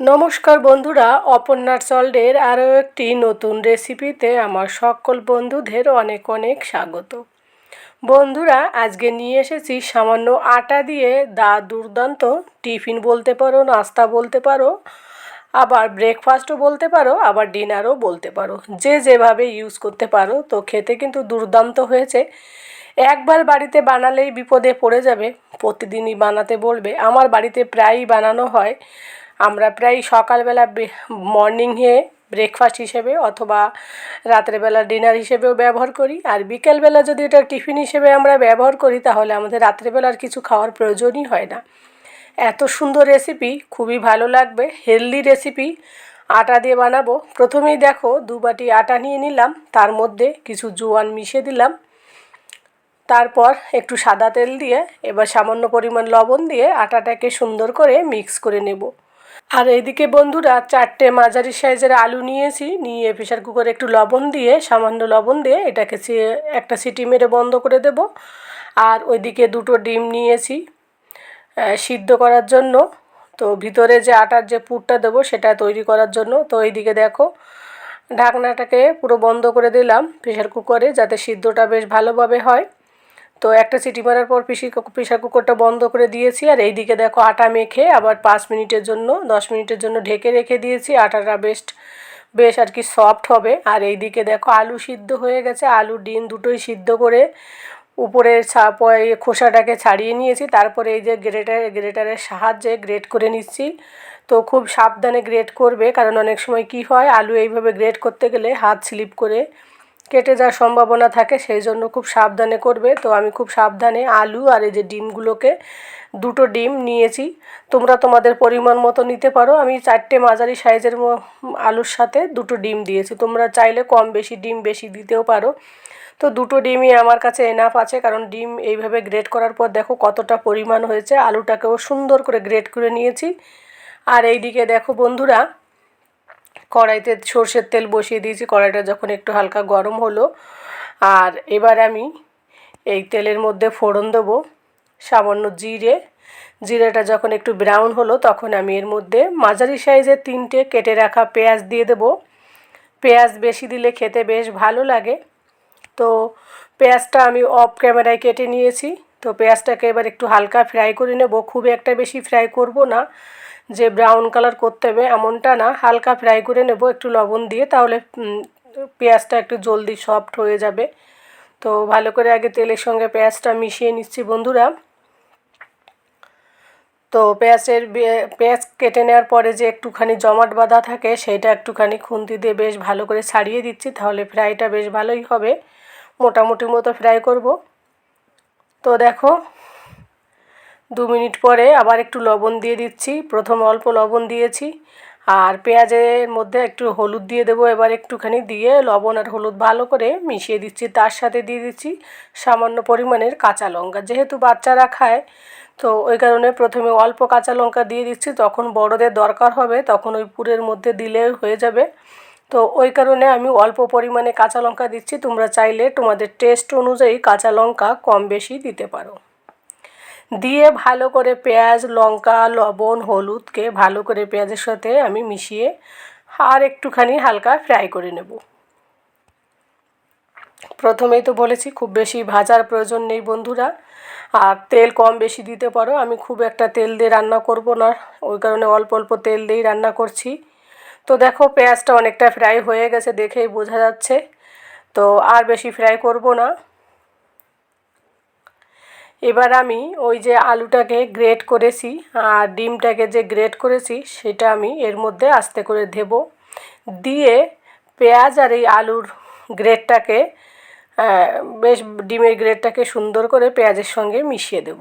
নমস্কার বন্ধুরা, অপর্ণার চল্ডের আরও একটি নতুন রেসিপিতে আমার সকল বন্ধুদের অনেক অনেক স্বাগত। বন্ধুরা, আজকে নিয়ে এসেছি সামান্য আটা দিয়ে দা দুর্দান্ত টিফিন বলতে পারো, নাস্তা বলতে পারো, আবার ব্রেকফাস্টও বলতে পারো, আবার ডিনারও বলতে পারো। যে যেভাবে ইউজ করতে পারো, তো খেতে কিন্তু দুর্দান্ত হয়েছে। একবার বাড়িতে বানালেই বিপদে পড়ে যাবে, প্রতিদিনই বানাতে বলবে। আমার বাড়িতে প্রায়ই বানানো হয় আমরা প্রায় সকালবেলা মর্নিংয়ে ব্রেকফাস্ট হিসেবে অথবা রাত্রেবেলা ডিনার হিসেবেও ব্যবহার করি। আর বিকেলবেলা যদি এটা টিফিন হিসেবে আমরা ব্যবহার করি, তাহলে আমাদের রাত্রেবেলার কিছু খাওয়ার প্রয়োজনই হয় না। এত সুন্দর রেসিপি খুবই ভালো লাগবে। হেলদি রেসিপি আটা দিয়ে বানাবো। প্রথমেই দেখো দু বাটি আটা নিয়ে নিলাম। তার মধ্যে কিছু জোয়ান মিশিয়ে দিলাম। তারপর একটু সাদা তেল দিয়ে, এবার সামান্য পরিমাণ লবণ দিয়ে আটাটাকে সুন্দর করে মিক্স করে নেব। আর এইদিকে বন্ধুরা চারটে মাঝারি সাইজের আলু নিয়েছি, নিয়ে প্রেশার কুকারে একটু লবণ দিয়ে, সামান্য লবণ দিয়ে এটাকে একটা সিটি মেরে বন্ধ করে দেব। আর ওইদিকে দুটো ডিম নিয়েছি সিদ্ধ করার জন্য। তো ভিতরে যে আটার যে পুরটা দেবো সেটা তৈরি করার জন্য। তো এইদিকে দেখো, ঢাকনাটাকে পুরো বন্ধ করে দিলাম প্রেশার কুকারে যাতে সিদ্ধটা বেশ ভালোভাবে হয়। তো একটা সিটি মারার পর পিসি প্রেশার কুকারটা বন্ধ করে দিয়েছি, আর এই দিকে দেখো আটা মেখে আবার পাঁচ মিনিটের জন্য, দশ মিনিটের জন্য ঢেকে রেখে দিয়েছি। আটাটা বেস্ট বেশ আর কি সফট হবে। আর এই দিকে দেখো আলু সিদ্ধ হয়ে গেছে, আলু, ডিম দুটোই সিদ্ধ করে উপরের খোসাটাকে ছাড়িয়ে নিয়েছি। তারপরে এই যে গ্রেটার গ্রেটারের সাহায্যে গ্রেট করে নিচ্ছি। তো খুব সাবধানে গ্রেট করবে, কারণ অনেক সময় কি হয়, আলু এইভাবে গ্রেট করতে গেলে হাত স্লিপ করে কেটে যাওয়ার সম্ভাবনা থাকে, সেই জন্য খুব সাবধানে করবে। তো আমি খুব সাবধানে আলু আর এই যে ডিমগুলোকে দুটো ডিম নিয়েছি। তোমরা তোমাদের পরিমাণ মতো নিতে পারো। আমি চারটে মাঝারি সাইজের আলুর সাথে দুটো ডিম দিয়েছি। তোমরা চাইলে কম বেশি ডিম বেশি দিতেও পারো। তো দুটো ডিমই আমার কাছে এনাফ আছে, কারণ ডিম এইভাবে গ্রেট করার পর দেখো কতটা পরিমাণ হয়েছে। আলুটাকেও সুন্দর করে গ্রেট করে নিয়েছি। আর এই দিকে দেখো বন্ধুরা কড়াইতে সর্ষের তেল বসিয়ে দিয়েছি, কড়াইটা যখন একটু হালকা গরম হলো। আর এবার আমি এই তেলের মধ্যে ফোড়ন দেবো, সামান্য জিরে। জিরেটা যখন একটু ব্রাউন হলো, তখন আমি এর মধ্যে মাঝারি সাইজের তিনটে কেটে রাখা পেঁয়াজ দিয়ে দেবো। পেঁয়াজ বেশি দিলে খেতে বেশ ভালো লাগে। তো পেঁয়াজটা আমি অফ ক্যামেরায় কেটে নিয়েছি। তো পেঁয়াজটাকে এবার একটু হালকা ফ্রাই করে নেব। খুব একটা বেশি ফ্রাই করব না। যে ব্রাউন কালার করতে হবে এমনটা না, হালকা ফ্রাই করে নেব, একটু লবণ দিয়ে, তাহলে পেঁয়াজটা একটু জলদি সফট হয়ে যাবে। তো ভালো করে আগে তেলের সঙ্গে পেঁয়াজটা মিশিয়ে নিচ্ছি বন্ধুরা। তো পেঁয়াজের পেঁয়াজ কেটে নেওয়ার পরে যে একটুখানি জমাট বাঁধা থাকে, সেটা একটুখানি খুন্তি দিয়ে বেশ ভালো করে ছাড়িয়ে দিচ্ছি, তাহলে ফ্রাইটা বেশ ভালোই হবে। মোটামুটি মতো ফ্রাই করব। তো দেখো দু মিনিট পরে আবার একটু লবণ দিয়ে দিচ্ছি। প্রথম অল্প লবণ দিয়েছি। আর পেঁয়াজের মধ্যে একটু হলুদ দিয়ে দেবো। এবার একটুখানি দিয়ে লবণ আর হলুদ ভালো করে মিশিয়ে দিচ্ছি। তার সাথে দিয়ে দিচ্ছি সামান্য পরিমাণের কাঁচা লঙ্কা। যেহেতু বাচ্চারা খায়, তো ওই কারণে প্রথমে অল্প কাঁচা লঙ্কা দিয়ে দিচ্ছি। তখন বড়দের দরকার হবে, তখন ওই পুরের মধ্যে দিলে হয়ে যাবে। তো ওই কারণে আমি অল্প পরিমাণে কাঁচা লঙ্কা দিচ্ছি। তোমরা চাইলে তোমাদের টেস্ট অনুযায়ী কাঁচা লঙ্কা কম বেশি দিতে পারো। দিয়ে ভালো করে পেঁয়াজ, লঙ্কা, লবণ, হলুদকে ভালো করে পেঁয়াজের সাথে আমি মিশিয়ে আর একটুখানি হালকা ফ্রাই করে নেব। প্রথমেই তো বলেছি খুব বেশি ভাজার প্রয়োজন নেই বন্ধুরা। আর তেল কম বেশি দিতে পারো, আমি খুব একটা তেল দিয়ে রান্না করব না, ওই কারণে অল্প অল্প তেল দিয়েই রান্না করছি। তো দেখো পেঁয়াজটা অনেকটা ফ্রাই হয়ে গেছে, দেখেই বোঝা যাচ্ছে। তো আর বেশি ফ্রাই করব না। এবার আমি ওই যে আলুটাকে গ্রেট করেছি আর ডিমটাকে যে গ্রেট করেছি সেটা আমি এর মধ্যে আস্তে করে দেব। দিয়ে পেঁয়াজ আর এই আলুর গ্রেটটাকে বেশ ডিমের গ্রেটটাকে সুন্দর করে পেঁয়াজের সঙ্গে মিশিয়ে দেব।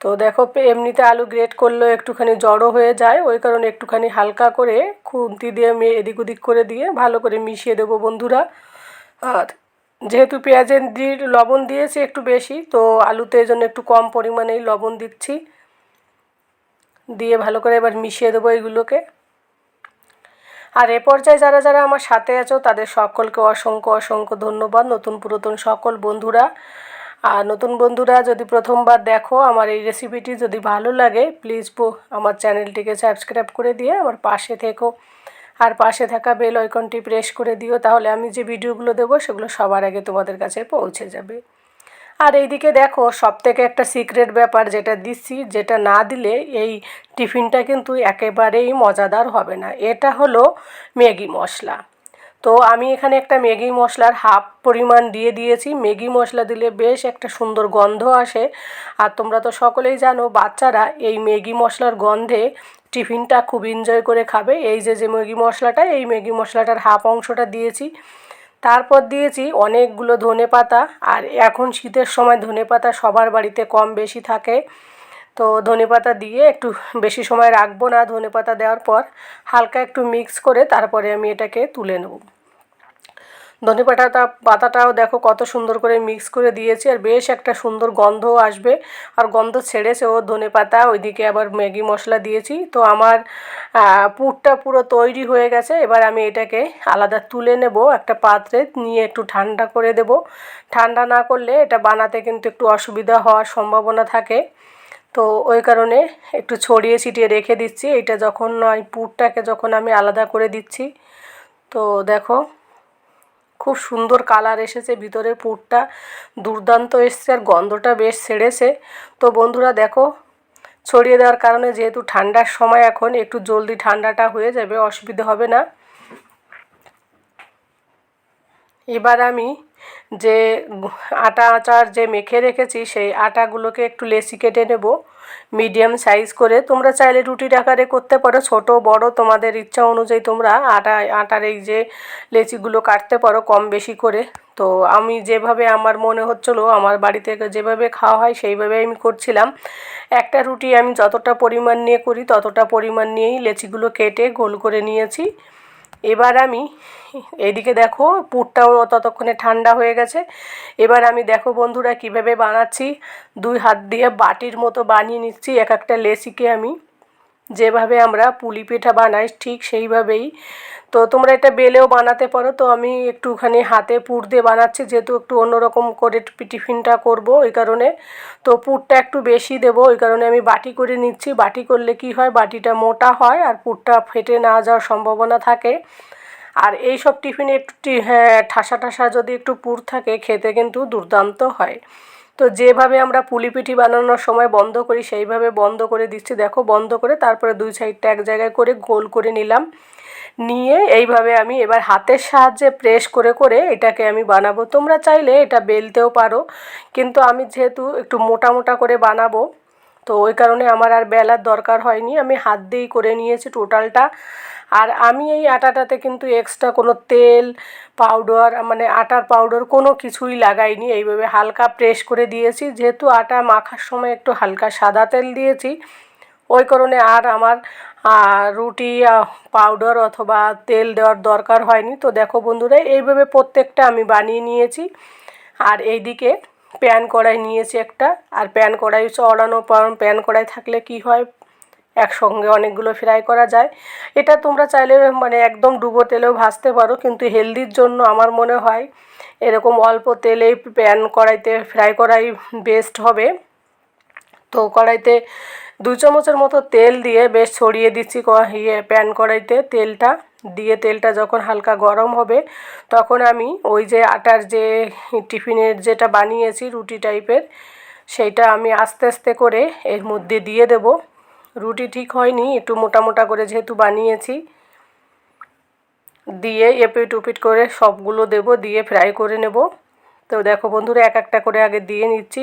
তো দেখো এমনিতে আলু গ্রেট করলেও একটুখানি জড়ো হয়ে যায়, ওই কারণে একটুখানি হালকা করে খুন্তি দিয়ে আমি এদিক ওদিক করে দিয়ে ভালো করে মিশিয়ে দেবো বন্ধুরা। আর যেহেতু পেঁয়াজের দিয়ে লবণ দিয়েছি একটু বেশি, তো আলুতে এই জন্য একটু কম পরিমাণেই লবণ দিচ্ছি। দিয়ে ভালো করে এবার মিশিয়ে দেবো এগুলোকে। আর এ পর্যায়ে যারা যারা আমার সাথে আছো, তাদের সকলকে অসংখ্য অসংখ্য ধন্যবাদ, নতুন পুরাতন সকল বন্ধুরা। আর নতুন বন্ধুরা যদি প্রথমবার দেখো আমার এই রেসিপিটি যদি ভালো লাগে প্লিজ আমার চ্যানেলটিকে সাবস্ক্রাইব করে দিয়ে আমার পাশে থেকো। আর পাশে থাকা বেল আইকনটি প্রেস করে দিও, তাহলে আমি যে ভিডিওগুলো দেবো সেগুলো সবার আগে তোমাদের কাছে পৌঁছে যাবে। আর এইদিকে দেখো সব থেকে একটা সিক্রেট ব্যাপার যেটা দিচ্ছি, যেটা না দিলে এই টিফিনটা কিন্তু একেবারেই মজাদার হবে না। এটা হলো ম্যাগি মশলা। তো আমি এখানে একটা ম্যাগি মশলার হাফ পরিমাণ দিয়ে দিয়েছি। ম্যাগি মশলা দিলে বেশ একটা সুন্দর গন্ধ আসে। আর তোমরা তো সকলেই জানো, বাচ্চারা এই ম্যাগি মশলার গন্ধে টিফিনটা খুব এনজয় করে খাবে। এই যে যে ম্যাগি মশলাটা, এই ম্যাগি মশলাটার হাফ অংশটা দিয়েছি। তারপর দিয়েছি অনেকগুলো ধনে পাতা। আর এখন শীতের সময় ধনে পাতা সবার বাড়িতে কম বেশি থাকে। তো ধনে পাতা দিয়ে একটু বেশি সময় রাখব না ধনে পাতা দেওয়ার পর। হালকা একটু মিক্স করে তারপরে আমি এটাকে তুলে নেব। ধনে পাতাটা পাতাটাও দেখো কত সুন্দর করে মিক্স করে দিয়েছি আর বেশ একটা সুন্দর গন্ধও আসবে। আর গন্ধ ছেড়েছে ও ধনে পাতা ওইদিকে আবার ম্যাগি মশলা দিয়েছি। তো আমার পুরটা পুরো তৈরি হয়ে গেছে। এবার আমি এটাকে আলাদা তুলে নেব একটা পাত্রে, নিয়ে একটু ঠান্ডা করে দেব। ঠান্ডা না করলে এটা বানাতে কিন্তু একটু অসুবিধা হওয়ার সম্ভাবনা থাকে। তো ওই কারণে একটু ছড়িয়ে ছিটিয়ে রেখে দিচ্ছি। এটা যখন পুরটাকে যখন আমি আলাদা করে দিচ্ছি, তো দেখো খুব সুন্দর কালার এসেছে, ভিতরের পুরটা দুর্দান্ত এসছে আর গন্ধটা বেশ ছেড়েছে। তো বন্ধুরা দেখো, ছড়িয়ে দেওয়ার কারণে যেহেতু ঠান্ডার সময় এখন, একটু জলদি ঠান্ডাটা হয়ে যাবে, অসুবিধে হবে না। এবার আমি যে আটা আচার যে মেখে রেখেছি, সেই আটাগুলোকে একটু লেসি কেটে নেব। মিডিয়াম সাইজ করে। তোমরা চাইলে রুটির আকারে করতে পারো। ছোট, বড়, তোমাদের ইচ্ছা অনুযায়ী তোমরা আটা, আটার এই যে লেচিগুলো কাটতে পারো কম বেশি করে। তো আমি যেভাবে আমার মনে হচ্ছিল, আমার বাড়িতে যেভাবে খাওয়া হয় সেইভাবে আমি করছিলাম। একটা রুটি আমি যতটা পরিমাণ নিয়ে করি, ততটা পরিমাণ নিয়েই লেচিগুলো কেটে গোল করে নিয়েছি। এবার আমি এদিকে দেখো, পুরটাও ততক্ষণে ঠান্ডা হয়ে গেছে। এবার আমি দেখো বন্ধুরা কীভাবে বানাচ্ছি। দুই হাত দিয়ে বাটির মতো বানিয়ে নিচ্ছি, এক একটা লেসিকে আমি। যেভাবে আমরা পুলি পিঠা বানাই, ঠিক সেইভাবেই তো তোমরা এটা বেলেও বানাতে পারো। তো আমি একটুখানি হাতে পুর দিয়ে বানাচ্ছি, যেহেতু একটু অন্যরকম করে টিফিনটা করব ওই কারণে। তো পুরটা একটু বেশি দেবো, ওই কারণে আমি বাটি করে নিচ্ছি। বাটি করলে কি হয়, বাটিটা মোটা হয় আর পুরটা ফেটে না যাওয়ার সম্ভাবনা থাকে। আর এই সব টিফিনে একটু হ্যাঁ ঠাসা ঠাসা যদি একটু পুর থাকে, খেতে কিন্তু দুর্দান্ত হয়। তো যেভাবে আমরা পুলি পিঠি বানানোর সময় বন্ধ করি, সেইভাবে বন্ধ করে দিচ্ছি। দেখো, বন্ধ করে তারপরে দুই সাইডটা এক জায়গায় করে গোল করে নিলাম। নিয়ে এইভাবে আমি এবার হাতের সাহায্যে প্রেস করে করে এটাকে আমি বানাবো। তোমরা চাইলে এটা বেলতেও পারো, কিন্তু আমি যেহেতু একটু মোটা মোটা করে বানাবো, তো ওই কারণে আমার আর বেলার দরকার হয়নি। আমি হাত দিয়েই করে নিয়েছি টোটালটা আর আমি এই আটাটাতে কিন্তু এক্সট্রা কোনো তেল পাউডার মানে আটার পাউডার কোনো কিছুই লাগাইনি। এইভাবে হালকা প্রেস করে দিয়েছি। যেহেতু আটা মাখার সময় একটু হালকা সাদা তেল দিয়েছি, ওই কারণে আর আমার রুটি পাউডার অথবা তেল দেওয়ার দরকার হয়নি। তো দেখো বন্ধুরা, এইভাবে প্রত্যেকটা আমি বানিয়ে নিয়েছি। আর এইদিকে প্যান কড়াই নিয়েছি একটা। আর প্যান কড়াই চড়ানো প্যান কড়াই থাকলে কি হয়? একসঙ্গে অনেকগুলো ফ্রাই করা যায়। এটা তোমরা চাইলে মানে একদম ডুবো তেলেও ভাজতে পারো, কিন্তু হেলদির জন্য আমার মনে হয় এরকম অল্প তেলেই প্যান কড়াইতে ফ্রাই করাই বেস্ট হবে। তো কড়াইতে দু চামচের মতো তেল দিয়ে বেশ ছড়িয়ে দিচ্ছি ইয়ে প্যান কড়াইতে তেলটা। দিয়ে তেলটা যখন হালকা গরম হবে, তখন আমি ওই যে আটার যে টিফিনের যেটা বানিয়েছি রুটি টাইপের, সেইটা আমি আস্তে আস্তে করে এর মধ্যে দিয়ে দেব। রুটি ঠিক হয়নি, একটু মোটা মোটা করে যেহেতু বানিয়েছি। দিয়ে এপিট উপিট করে সবগুলো দেব, দিয়ে ফ্রাই করে নেব। তো দেখো বন্ধুরা, এক একটা করে আগে দিয়ে নিচ্ছি।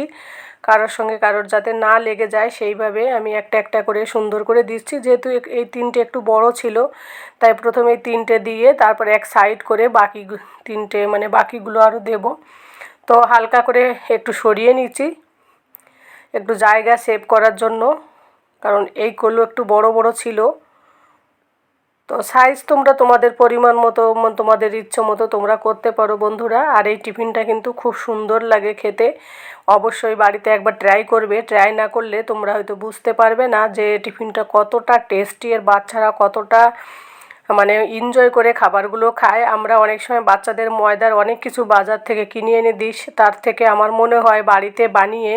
কারোর সঙ্গে কারোর যাতে না লেগে যায়, সেইভাবে আমি একটা একটা করে সুন্দর করে দিচ্ছি। যেহেতু এই তিনটে একটু বড় ছিল, তাই প্রথমে তিনটে দিয়ে তারপর এক সাইড করে বাকি তিনটে মানে বাকিগুলো আরও দেব। তো হালকা করে একটু সরিয়ে নিচ্ছি, একটু জায়গা সেভ করার জন্য, কারণ এই এইগুলো একটু বড় বড় ছিল। তো সাইজ তোমরা তোমাদের পরিমাণ মতো তোমাদের ইচ্ছে মতো তোমরা করতে পারো বন্ধুরা। আর এই টিফিনটা কিন্তু খুব সুন্দর লাগে খেতে। অবশ্যই বাড়িতে একবার ট্রাই করবে। ট্রাই না করলে তোমরা হয়তো বুঝতে পারবে না যে টিফিনটা কতটা টেস্টি আর বাচ্চারা কতটা মানে এনজয় করে খাবারগুলো খায়। আমরা অনেক সময় বাচ্চাদের ময়দার অনেক কিছু বাজার থেকে কিনে এনে দিস। তার থেকে আমার মনে হয় বাড়িতে বানিয়ে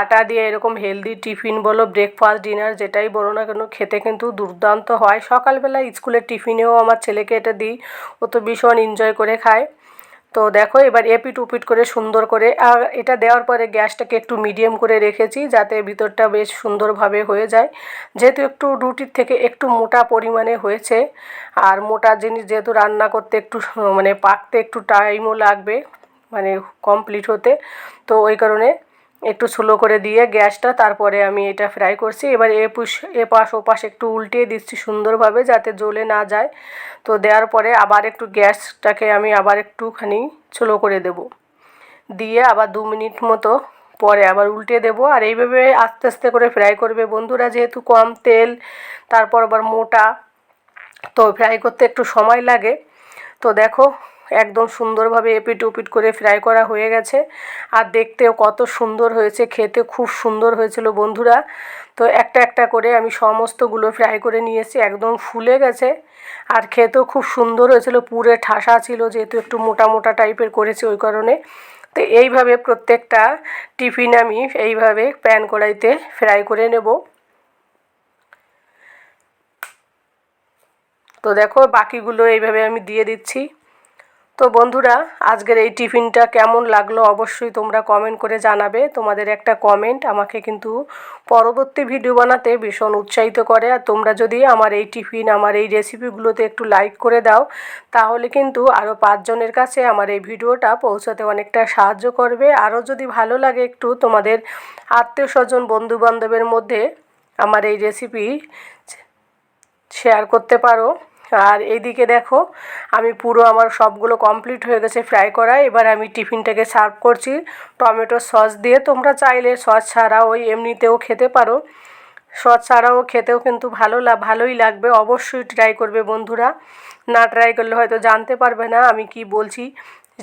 আটা দিয়ে এরকম হেলদি টিফিন বলো ব্রেকফাস্ট ডিনার যেটাই বলো না কেন, খেতে কিন্তু দুর্দান্ত হয়। সকালবেলা স্কুলের টিফিনেও আমার ছেলেকে এটা দিই। ও তো ভীষণ এনজয় করে খায়। তো দেখো, এবার এপিট উপিট করে সুন্দর করে, আর এটা দেওয়ার পরে গ্যাসটাকে একটু মিডিয়াম করে রেখেছি যাতে ভিতরটা বেশ সুন্দরভাবে হয়ে যায়। যেহেতু একটু রুটির থেকে একটু মোটা পরিমাণে হয়েছে, আর মোটা জিনিস যেহেতু রান্না করতে একটু মানে পাকতে একটু টাইমও লাগবে মানে কমপ্লিট হতে, তো ওই কারণে একটু স্লো করে দিয়ে গ্যাসটা, তারপরে আমি এটা ফ্রাই করছি। এবার এ পুষ এ পাশ ও পাশ একটু উল্টিয়ে দিচ্ছি সুন্দরভাবে যাতে জ্বলে না যায়। তো দেওয়ার পরে আবার একটু গ্যাসটাকে আমি আবার একটুখানি স্লো করে দেব। দিয়ে আবার দু মিনিট মতো পরে আবার উল্টে দেব। আর এইভাবে আস্তে আস্তে করে ফ্রাই করবে বন্ধুরা, যেহেতু কম তেল, তারপর আবার মোটা, তো ফ্রাই করতে একটু সময় লাগে। তো দেখো একদম সুন্দরভাবে এপিট উপিট করে ফ্রাই করা হয়ে গেছে। আর দেখতেও কত সুন্দর হয়েছে, খেতে খুব সুন্দর হয়েছিল বন্ধুরা। তো একটা একটা করে আমি সমস্তগুলো ফ্রাই করে নিয়েছি, একদম ফুলে গেছে। আর খেতেও খুব সুন্দর হয়েছিল, পুরে ঠাসা ছিল যেহেতু একটু মোটা মোটা টাইপের করেছি ওই কারণে। তো এইভাবে প্রত্যেকটা টিফিন আমি এইভাবে প্যান কড়াইতে ফ্রাই করে নেব। তো দেখো বাকিগুলো এইভাবে আমি দিয়ে দিচ্ছি। তো বন্ধুরা, আজকের এই টিফিনটা কেমন লাগল অবশ্যই তোমরা কমেন্ট করে জানাবে। তোমাদের একটা কমেন্ট আমাকে কিন্তু পরবর্তী ভিডিও বানাতে ভীষণ উৎসাহিত করে। আর তোমরা যদি আমার এই টিফিন, আমার এই রেসিপিগুলোতে একটু লাইক করে দাও, তাহলে কিন্তু আরও পাঁচজনের কাছে আমার এই ভিডিওটা পৌঁছাতে অনেকটা সাহায্য করবে। আরও যদি ভালো লাগে একটু তোমাদের আত্মীয় স্বজন, বন্ধুবান্ধবের মধ্যে আমার এই রেসিপি শেয়ার করতে পারো। আর এইদিকে দেখো, আমি পুরো আমার সবগুলো কমপ্লিট হয়ে গেছে ফ্রাই করা। এবার আমি টিফিনটাকে সার্ভ করছি টমেটো সস দিয়ে। তোমরা চাইলে সস ছাড়া ওই এমনিতেও খেতে পারো। সস ছাড়াও খেতেও কিন্তু ভালো লা, ভালোই লাগবে। অবশ্যই ট্রাই করবে বন্ধুরা। না ট্রাই করলে হয়তো জানতে পারবে না আমি কি বলছি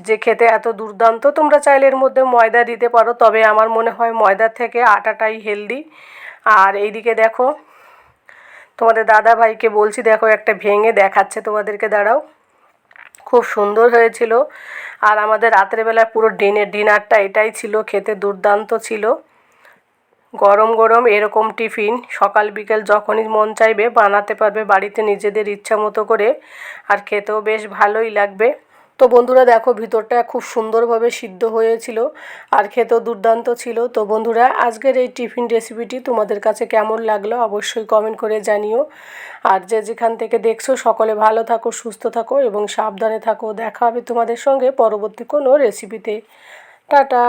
যে খেতে এত দুর্দান্ত। তোমরা চাইলে এর মধ্যে ময়দা দিতে পারো, তবে আমার মনে হয় ময়দার থেকে আটাটাই হেলদি আর এইদিকে দেখো তোমাদের দাদা ভাইকে বলছি, দেখো একটা ভেঙে দেখাচ্ছে তোমাদেরকে, দাঁড়াও। খুব সুন্দর হয়েছিল। আর আমাদের রাত্রেবেলা পুরো ডিনের ডিনারটা এটাই ছিল, খেতে দুর্দান্ত ছিল। গরম গরম এরকম টিফিন, সকাল বিকেল যখনই মন চাইবে বানাতে পারবে, বাড়িতে নিজেদের ইচ্ছা মতো করে। আর খেতেও বেশ ভালোই লাগবে। তো বন্ধুরা দেখো, ভিতরটা খুব সুন্দরভাবে সিদ্ধ হয়েছিল আর খেতেও দুর্দান্ত ছিল। তো বন্ধুরা, আজকের এই টিফিন রেসিপিটি তোমাদের কাছে কেমন লাগল অবশ্যই কমেন্ট করে জানিও। আর যে যেখান থেকে দেখছ, সকলে ভালো থাকো, সুস্থ থাকো এবং সাবধানে থাকো। দেখা হবে তোমাদের সঙ্গে পরবর্তী কোনো রেসিপিতে টাটা!